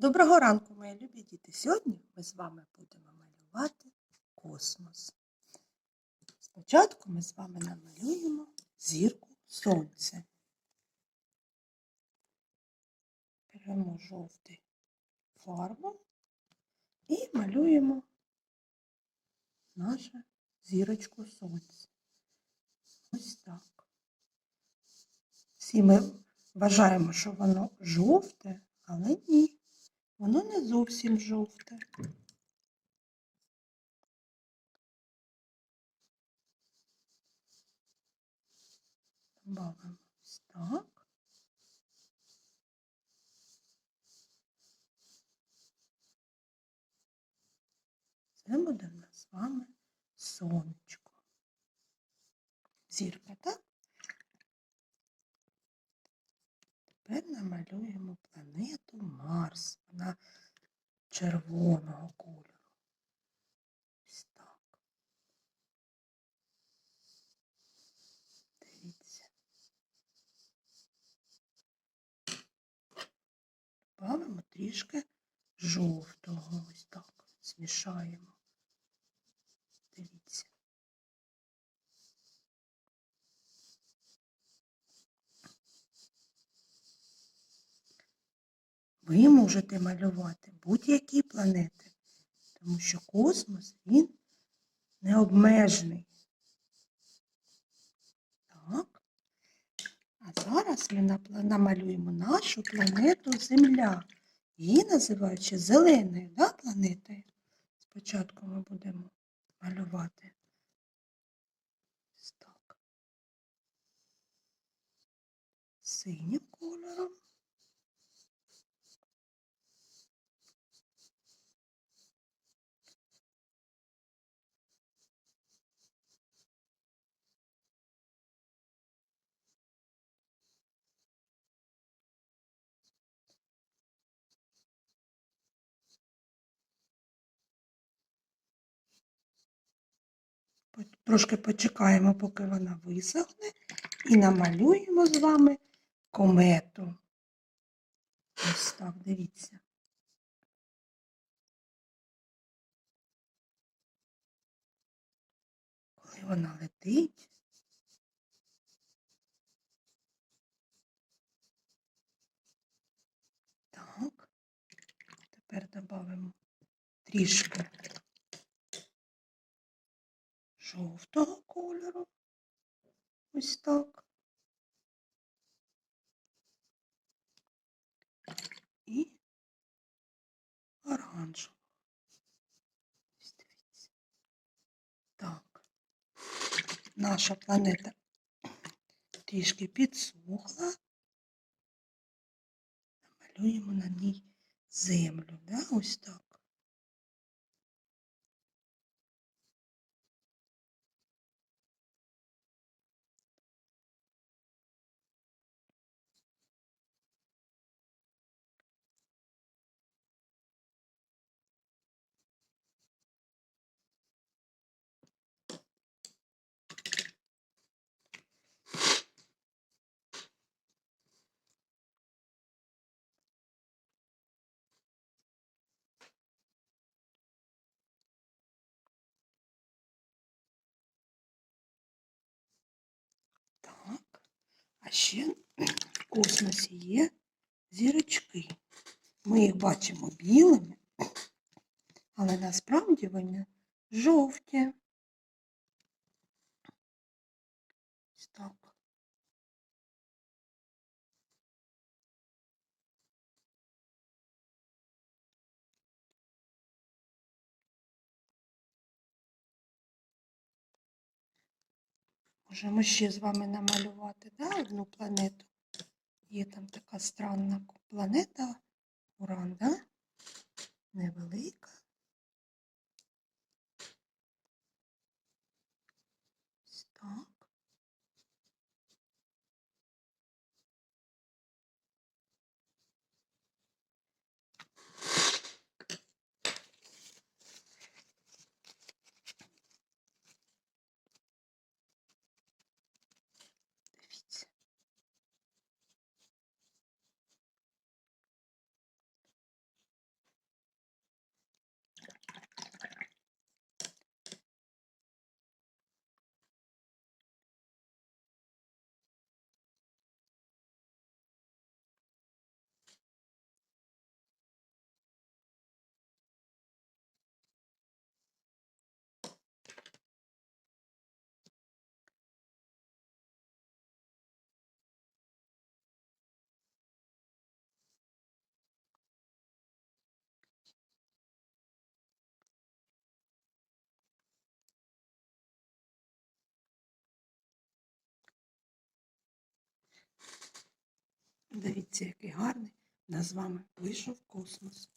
Доброго ранку, мої любі діти. Сьогодні ми з вами будемо малювати космос. Спочатку ми з вами намалюємо зірку сонце. Беремо жовту фарбу і малюємо нашу зірочку сонця. Ось так. Всі ми вважаємо, що воно жовте, але ні. Воно не зовсім жовте. Добавимо так. Це буде в нас з вами сонечко. Зірка, так? Тепер намалюємо планету Марс. Вона червоного кольору. Ось так. Дивіться. Добавимо трішки жовтого. Ось так. Змішаємо. Дивіться. Ви можете малювати будь-які планети, тому що космос він необмежений. Так. А зараз ми намалюємо нашу планету Земля. Її називають ще зеленою да, планетою. Спочатку ми будемо малювати. Синім кольором. Трошки почекаємо, поки вона висохне, і намалюємо з вами комету. Ось так, дивіться. Коли вона летить, так, тепер додамо трішки жовтого кольору. Ось так. І оранжевого. Ось дивіться. Так. Наша планета трішки підсохла. Намалюємо на ній землю, да? ось. Так. Ще в космосі є зірочки. Ми їх бачимо білими, але насправді вони жовті. Можемо ще з вами намалювати да, одну планету. Є там така странна планета Уран, да? Невелика. Ось так. Дивіться. Дивіться, який гарний нас з вами вийшов космос.